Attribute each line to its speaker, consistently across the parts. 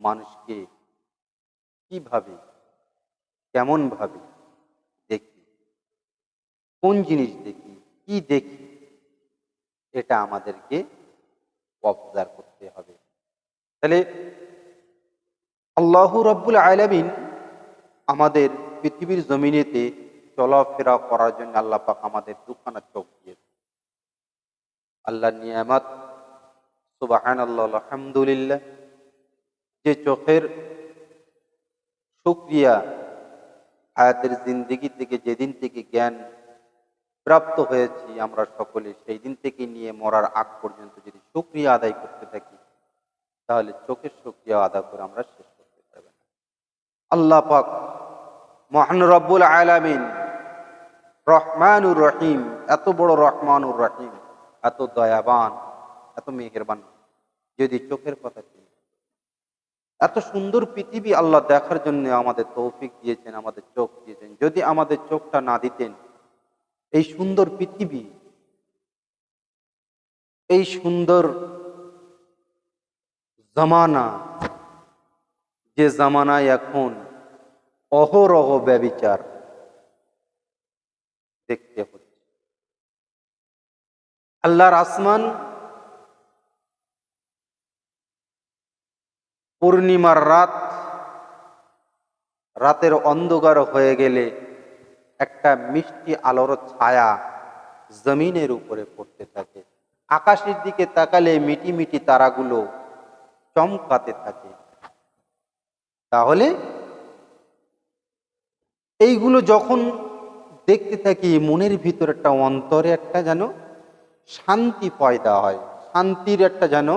Speaker 1: মানুষকে কীভাবে, কেমনভাবে দেখি, কোন জিনিস দেখি, কি দেখি, এটা আমাদেরকে অবজার্ভ করতে হবে। তাহলে আল্লাহ রব্বুল আলামিন আমাদের পৃথিবীর জমিনেতে চলাফেরা করার জন্য আল্লাহ পাক আমাদের দুখানা চোখ দিয়েছে আল্লাহ নিয়ামত সুবাহান আল্লাহ আলহামদুলিল্লাহ যে চোখের সুক্রিয়া হায়াতের জিন্দিগি থেকে যেদিন থেকে জ্ঞান প্রাপ্ত হয়েছি আমরা সকলে সেই দিন থেকে নিয়ে মরার আগ পর্যন্ত যদি সুক্রিয়া আদায় করতে থাকি, তাহলে চোখের সুক্রিয়া আদায় করে আমরা শেষ করতে পারব না। আল্লাহ পাক মহান রব্বুল আলামিন রহমানুর রহিম, এত বড় রহমানুর রহিম, এত দয়াবান, এত মেহেরবান, যদি চোখের কথা এত সুন্দর পৃথিবী আল্লাহ দেখার জন্য আমাদের তৌফিক দিয়েছেন, আমাদের চোখ দিয়েছেন। যদি আমাদের চোখটা না দিতেন, এই সুন্দর পৃথিবী, এই সুন্দর জামানা, যে জামানায় এখন অহরহ ব্যবিচার দেখতে হচ্ছে। আল্লাহর আসমান পূর্ণিমার রাত, রাতের অন্ধকার হয়ে গেলে একটা মিষ্টি আলোর ছায়া জমিনের উপরে পড়তে থাকে। আকাশের দিকে তাকালে মিটি মিটি তারাগুলো চমকাতে থাকে। তাহলে এইগুলো যখন দেখতে থাকি, মনের ভিতর একটা অন্তরে একটা যেন শান্তি পয়দা হয়, শান্তির একটা যেন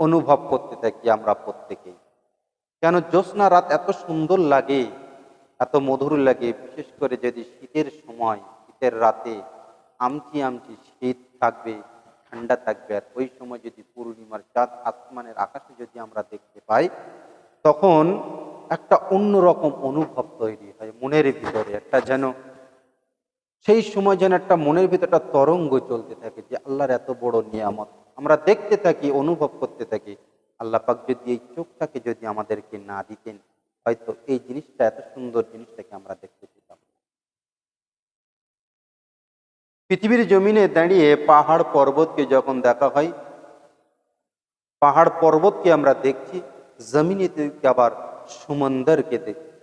Speaker 1: অনুভব করতে থাকি আমরা প্রত্যেকেই। কেন জ্যোৎস্না রাত এত সুন্দর লাগে, এত মধুর লাগে, বিশেষ করে যদি শীতের সময়, শীতের রাতে আমচি আমচি শীত থাকবে, ঠান্ডা থাকবে, আর ওই সময় যদি পূর্ণিমার চাঁদ আসমানের আকাশে যদি আমরা দেখতে পাই, তখন একটা অন্যরকম অনুভব তৈরি হয় মনের ভিতরে, একটা যেন সেই সময় যেন একটা মনের ভিতরে একটা তরঙ্গ চলতে থাকে যে আল্লাহর এত বড় নিয়ামত। আমরা দেখতে থাকি, অনুভব করতে থাকি, আল্লাহ পাক যদি এই চোখটাকে যদি আমাদেরকে না দিতেন, হয়তো এই জিনিসটা, এত সুন্দর জিনিসটাকে আমরা দেখতে পেতাম পৃথিবীর জমিনে দাঁড়িয়ে পাহাড় পর্বতকে যখন দেখা হয়, পাহাড় পর্বতকে আমরা দেখছি, জমিনে থেকে আবার সমুন্দরকে দেখছি।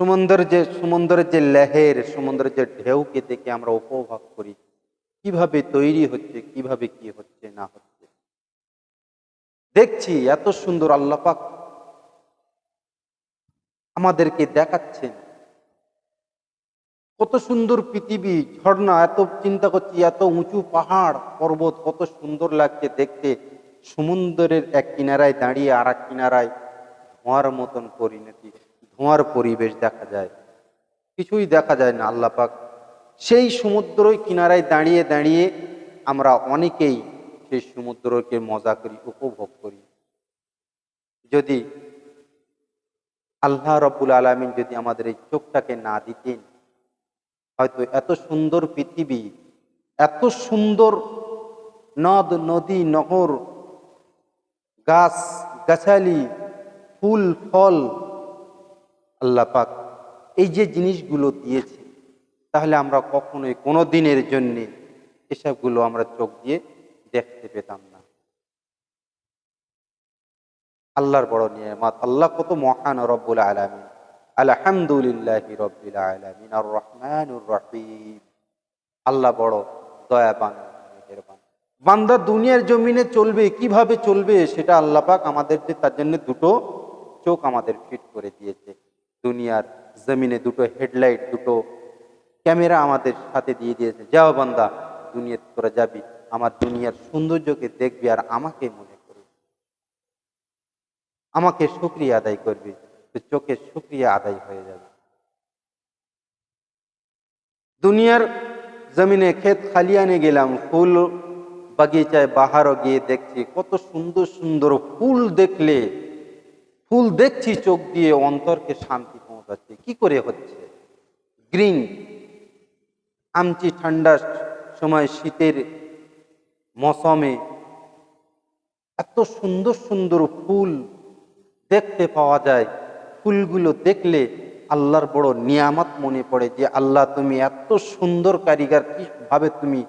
Speaker 1: সমুন্দর যে সমুদ্রের যে লেহের সমুদ্রের যে ঢেউকে দেখে আমরা উপভোগ করি। কীভাবে তৈরি হচ্ছে, কীভাবে কি হচ্ছে, না হচ্ছে। দেখছি এত সুন্দর আল্লাপাক আমাদেরকে দেখাচ্ছেন। কত সুন্দর পৃথিবী, ঝর্ণা, এত চিন্তা করছি, এত উঁচু পাহাড়, পর্বত, কত সুন্দর লাগছে দেখতে। সমুদ্রের এক কিনারায় দাঁড়িয়ে আর এক কিনারায় ধোঁয়ার মতন পরিণতি, ধোঁয়ার পরিবেশ দেখা যায়। কিছুই দেখা যায় না আল্লাহ পাক। সেই সমুদ্রই কিনারায় দাঁড়িয়ে দাঁড়িয়ে আমরা অনেকেই সেই সমুদ্রকে মজা করি, উপভোগ করি। যদি আল্লাহ রব্বুল আলমিন যদি আমাদের এই চোখটাকে না দিতেন, হয়তো এত সুন্দর পৃথিবী, এত সুন্দর নদ, নদী, নহর, গাছ, গাছালি, ফুল, ফল, আল্লাহ পাক এই যে জিনিসগুলো দিয়েছে তাহলে আমরা কখনোই কোনো দিনের জন্যে এসবগুলো আমরা চোখ দিয়ে দেখতে পেতাম না। আল্লাহর বড় নিয়ামত, আল্লাহ কত মহান রব্বুল আলমিন। আলহামদুলিল্লাহ রব্বিল আলমিন আর রহমানুর রহিম। আল্লাহ বড় দয়াবান, মেহেরবান। বান্দা দুনিয়ার জমিনে চলবে, কীভাবে চলবে সেটা আল্লাহ পাক আমাদের যে তার জন্য দুটো চোখ আমাদের ফিট করে দিয়েছে। দুনিয়ার জমিনে দুটো হেডলাইট, দুটো ক্যামেরা আমাদের সাথে দিয়ে দিয়েছে। যাও বান্দা দুনিয়া তোরা যাবি, আমার দুনিয়ার সৌন্দর্যকে দেখবি আর আমাকে মনে করবি। আমাকে শুক্রিয়া আদায় করবি তো চোখের শুক্রিয়া আদায় হয়ে যাবে। দুনিয়ার জমিনে ক্ষেত খালিয়ানে গেলাম, ফুল বাগিচায় বাহারও গিয়ে দেখছি, কত সুন্দর সুন্দর ফুল দেখলে, ফুল দেখছি চোখ দিয়ে অন্তরকে শান্তি পৌঁছাচ্ছে। কি করে হচ্ছে? গ্রিন আমচি ঠান্ডার সময় শীতের মৌসমে এত সুন্দর সুন্দর ফুল দেখতে পাওয়া যায়। ফুলগুলো দেখলে আল্লাহর বড় নিয়ামত মনে পড়ে যে, আল্লাহ, তুমি এত সুন্দর কারিগর, কীভাবে তুমি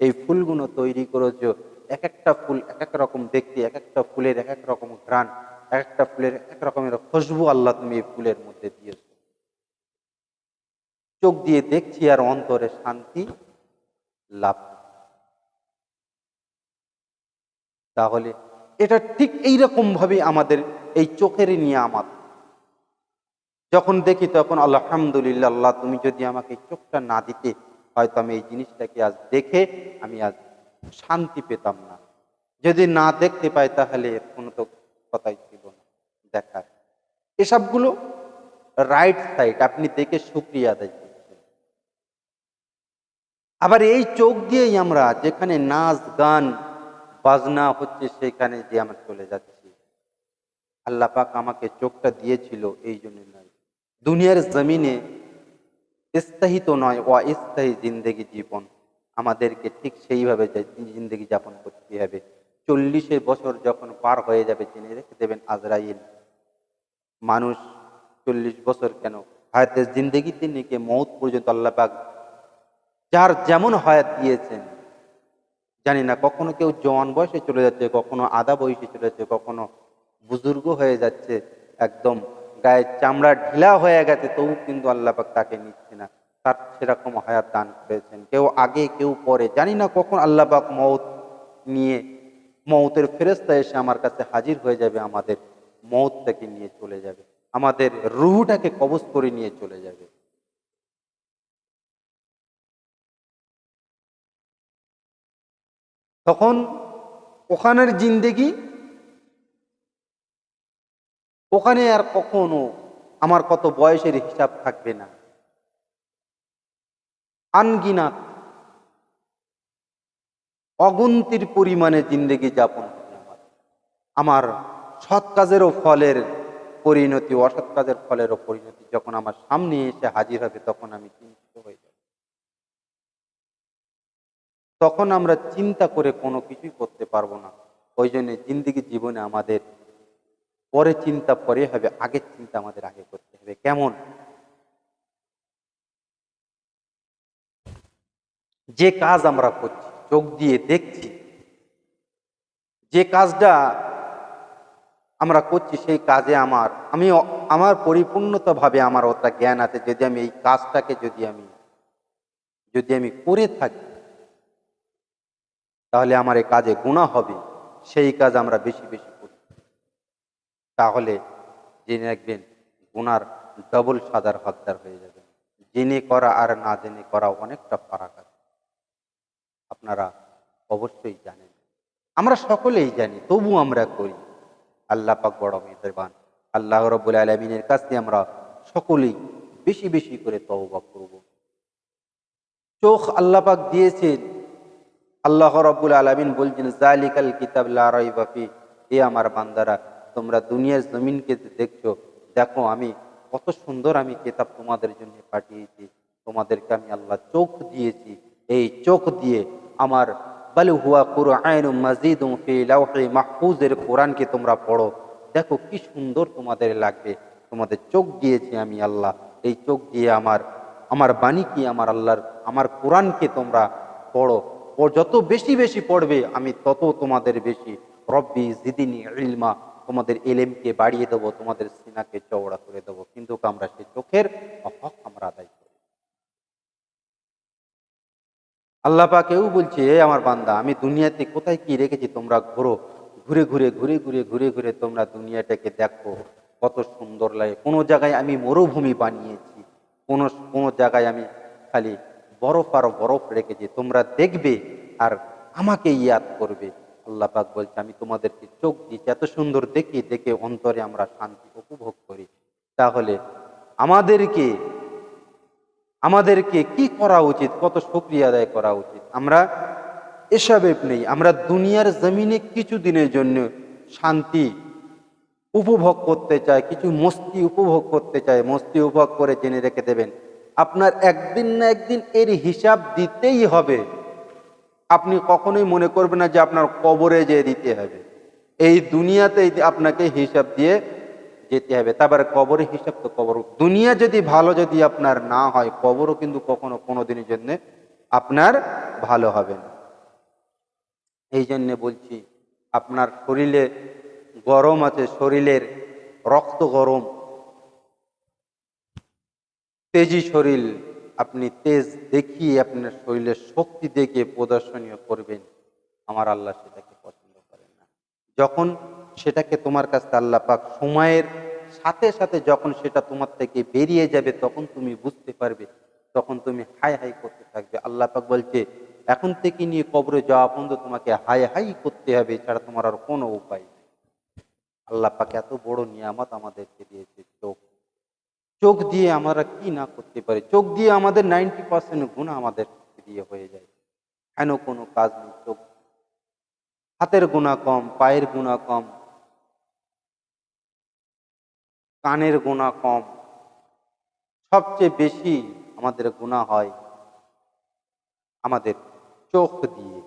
Speaker 1: এই ফুলগুলো তৈরি করেছ? এক একটা ফুল এক এক রকম দেখতে এক একটা ফুলের এক এক রকম ঘ্রাণ এক একটা ফুলের এক রকমের খুশবু আল্লাহ তুমি এই ফুলের মধ্যে দিয়েছ। চোখ দিয়ে দেখছি আর অন্তরে শান্তি লাভ তাহলে এটা ঠিক এইরকম ভাবে আমাদের এই চোখের নিয়ামত। যখন দেখি তখন আলহামদুলিল্লাহ, আল্লাহ তুমি যদি আমাকে চোখটা না দিতে, হয়তো আমি এই জিনিসটাকে আজ দেখে আমি আজ শান্তি পেতাম না। যদি না দেখতে পাই তাহলে কোনো তো কথাই ছিল না। দেখার। এসবগুলো রাইট সাইড আপনি দেখে আদায় করছেন আবার এই চোখ দিয়েই আমরা যেখানে নাচ, গান, বাজনা হচ্ছে সেখানে যে আমরা চলে যাচ্ছি। আল্লাহ পাক আমাকে চোখটা দিয়েছিল এই জন্য নয়। দুনিয়ার জমিনে স্থায়ী তো নয়, অস্থায়ী জিন্দেগি জীবন। আমাদেরকে ঠিক সেইভাবে জিন্দেগি যাপন করতে হবে। চল্লিশের বছর যখন পার হয়ে যাবে, জেনে রেখে দেবেন আজরাইল। মানুষ চল্লিশ বছর কেন? হায়াতের জিন্দগিতে নিকে মৌত পর্যন্ত আল্লাহ পাক যার যেমন হায়াত দিয়েছেন, জানি না, কখনো কেউ জওয়ান বয়সে চলে যাচ্ছে, কখনো আদা বয়সে চলে যাচ্ছে, কখনো বুজুর্গ হয়ে যাচ্ছে, একদম গায়ের চামড়া ঢিলা হয়ে গেছে, তবু কিন্তু আল্লাহ পাক তাকে নিচ্ছে না। তার সেরকম হায়াত দান করেছেন। কেউ আগে, কেউ পরে, জানি না কখন আল্লাহ পাক মৌত নিয়ে মৌতের ফেরস্তা এসে আমার কাছে হাজির হয়ে যাবে, আমাদের মৌতটাকে নিয়ে চলে যাবে, আমাদের রুহুটাকে কবজ করে নিয়ে চলে যাবে। তখন ওখানের জিন্দেগি, ওখানে আর কখনো আমার কত বয়সের হিসাব থাকবে না। আনগিনাত, অগন্তির পরিমাণে জিন্দেগি যাপন আমার সৎ কাজেরও ফলের পরিণতি, অসৎ কাজের ফলেরও পরিণতি যখন আমার সামনে এসে হাজির হবে, তখন আমি চিন্তিত হয়ে তখন আমরা চিন্তা করে কোনো কিছুই করতে পারব না। ওই জন্য জিন্দিগি জীবনে আমাদের পরে চিন্তা, পরে হবে, আগের চিন্তা আমাদের আগে করতে হবে। কেমন? যে কাজ আমরা করছি, চোখ দিয়ে দেখছি, যে কাজটা আমরা করছি সেই কাজে আমার, আমি আমার পরিপূর্ণতাভাবে আমার ওটা জ্ঞান আছে। যদি আমি এই কাজটাকে যদি আমি যদি আমি করে থাকি তাহলে আমার এই কাজে গুণা হবে, সেই কাজ আমরা বেশি বেশি করি। তাহলে জেনে রাখবেন, গুনার ডবল সাদার হকদার হয়ে যাবে। জেনে করা আর না জেনে করা অনেকটা ফারাক আছে। আপনারা অবশ্যই জানেন। আমরা সকলেই জানি, তবু আমরা করি। আল্লাহ পাক বড় মেহরবান। আল্লাহ রব্বুল আলমিনের কাছে আমরা সকলেই বেশি বেশি করে তওবা করব। চোখ আল্লাহ পাক দিয়েছেন আল্লাহ রব্বুল আলমিন বলছেন, জালিকাল কিতাব লাফি এ আমার বান্দারা, তোমরা দুনিয়ার জমিনকে দেখছ, দেখো আমি কত সুন্দর আমি কিতাব তোমাদের জন্য পাঠিয়েছি। তোমাদেরকে আমি আল্লাহ চোখ দিয়েছি। এই চোখ দিয়ে আমার বল হুয়া কুরআন মজিদ মাহফুজের কোরআনকে তোমরা পড়ো। দেখো কি সুন্দর তোমাদের লাগবে। তোমাদের চোখ দিয়েছি আমি আল্লাহ। এই চোখ দিয়ে আমার আমার বাণী কি আমার আল্লাহর, আমার কোরআনকে তোমরা পড়ো। যত বেশি বেশি পড়বে, আমি তত তোমাদের বেশি রব্বি জিদিনী ইলমা, তোমাদের এলেমকে বাড়িয়ে দেবো, তোমাদের সিনাকে চওড়া করে দেবো। কিন্তু আমরা সেই চোখের হক আমরা আদায় করি। আল্লাহ পাকেও বলছে, এ আমার বান্দা, আমি দুনিয়াতে কোথায় কি রেখেছি তোমরা ঘোরো। ঘুরে ঘুরে ঘুরে ঘুরে ঘুরে ঘুরে তোমরা দুনিয়াটাকে দেখো। কত সুন্দর লাগে। কোনো জায়গায় আমি মরুভূমি বানিয়েছি। কোনো কোনো জায়গায় আমি খালি বরফ আর বরফ রেখেছি তোমরা দেখবে আর আমাকে ইয়াদ করবে। আল্লাহ পাক বলছে, আমি তোমাদেরকে চোখ দিচ্ছি এত সুন্দর দেখি, দেখে অন্তরে আমরা শান্তি উপভোগ করি। তাহলে আমাদেরকে আমাদেরকে কি করা উচিত? কত শুক্রিয়া আদায় করা উচিত? আমরা এসবে নেই, আমরা দুনিয়ার জমিনে কিছু দিনের জন্য শান্তি উপভোগ করতে চাই, কিছু মস্তি উপভোগ করতে চাই। মস্তি উপভোগ করে জেনে রেখে দেবেন আপনার একদিন না একদিন এর হিসাব দিতেই হবে। আপনি কখনোই মনে করবেন না যে আপনার কবরে যেয়ে দিতে হবে। এই দুনিয়াতেই আপনাকে হিসাব দিয়ে যেতে হবে। তারপরে কবরের হিসাব তো কবর। দুনিয়া যদি ভালো যদি আপনার না হয়, কবরও কিন্তু কখনো কোনো দিনের জন্য আপনার ভালো হবে না। এই জন্য বলছি, আপনার শরীরে গরম আছে, শরীরের রক্ত গরম। তেজি শরীর, আপনি তেজ দেখিয়ে আপনার শরীরের শক্তি দেখিয়ে প্রদর্শনীয় করবেন। আমার আল্লাহ সেটাকে পছন্দ করেন না। যখন সেটাকে তোমার কাছে আল্লাহ পাক সময়ের সাথে সাথে যখন সেটা তোমার থেকে বেরিয়ে যাবে, তখন তুমি বুঝতে পারবে, তখন তুমি হাই হাই করতে থাকবে। আল্লাহ পাক বলছে, এখন থেকে নিয়ে কবরে যাওয়া পর্যন্ত তোমাকে হাই হাই করতে হবে, এছাড়া তোমার আর কোনো উপায় নেই। আল্লাহ পাক এত বড় নিয়ামত আমাদেরকে দিয়েছে চোখ চোখ দিয়ে আমরা কি না করতে পারি? চোখ দিয়ে আমাদের নাইনটি পার্সেন্ট গুণ আমাদের দিয়ে হয়ে যায়। কেন কোনো কাজ নেই চোখ? হাতের গুণা কম, পায়ের গুণা কম, কানের গুণা কম। সবচেয়ে বেশি আমাদের গুণা হয় আমাদের চোখ দিয়ে।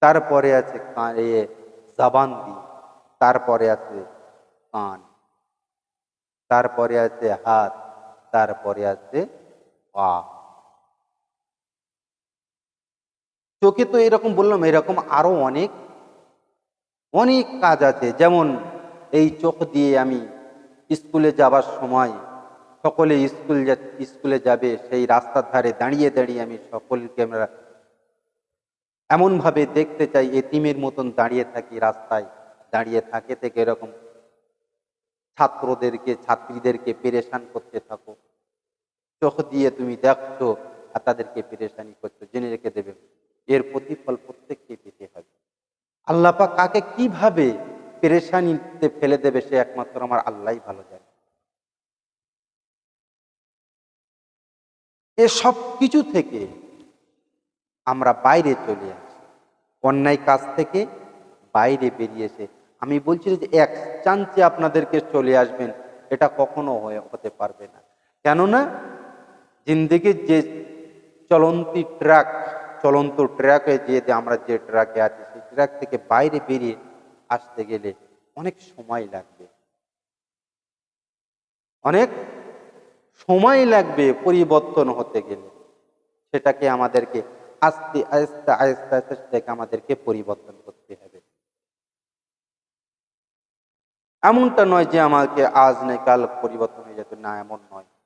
Speaker 1: তারপরে আছে কানে জাবান দিয়ে। তারপরে আছে কান। তারপরে আছে হাত, তারপরে আছে পা। চোখে তো এরকম বললাম, এরকম আরও অনেক অনেক কাজ আছে। যেমন এই চোখ দিয়ে আমি স্কুলে যাবার সময় সকলে স্কুল স্কুলে যাবে, সেই রাস্তার ধারে দাঁড়িয়ে দাঁড়িয়ে আমি সকলকে আমরা এমনভাবে দেখতে চাই এ এতিমের মতন দাঁড়িয়ে থাকি, রাস্তায় দাঁড়িয়ে থাকে থেকে এরকম ছাত্রদেরকে, ছাত্রীদেরকে পেরেশান করতে থাকো। চোখ দিয়ে তুমি দেখছ আর তাদেরকে পেরেশানি করছ, জেনে রেখে দেবে। এর প্রতিফল প্রত্যেককে পেতে হবে। আল্লাপা কাকে কীভাবে পেরেশানিতে ফেলে দেবে সে একমাত্র আমার আল্লাহই ভালো জানে। এ সব কিছু থেকে আমরা বাইরে চলে আসি। অন্যায় কাজ থেকে বাইরে বেরিয়েছে আমি বলছি যে এক চান্সে আপনাদেরকে চলে আসবেন, এটা কখনো হতে পারবে না। কেননা জিন্দিগির যে চলন্তি ট্রাক, চলন্ত ট্র্যাকে যে যে আমরা যে ট্রাকে আছি, সেই ট্র্যাক থেকে বাইরে বেরিয়ে আসতে গেলে অনেক সময় লাগবে। অনেক সময় লাগবে পরিবর্তন হতে গেলে। সেটাকে আমাদেরকে আস্তে আস্তে আস্তে আস্তে, সেটাকে আমাদেরকে পরিবর্তন করতে হবে। এমনটা নয় যে আমাকে আজ নেই কাল পরিবর্তন হয়ে যেত। না এমন নয়।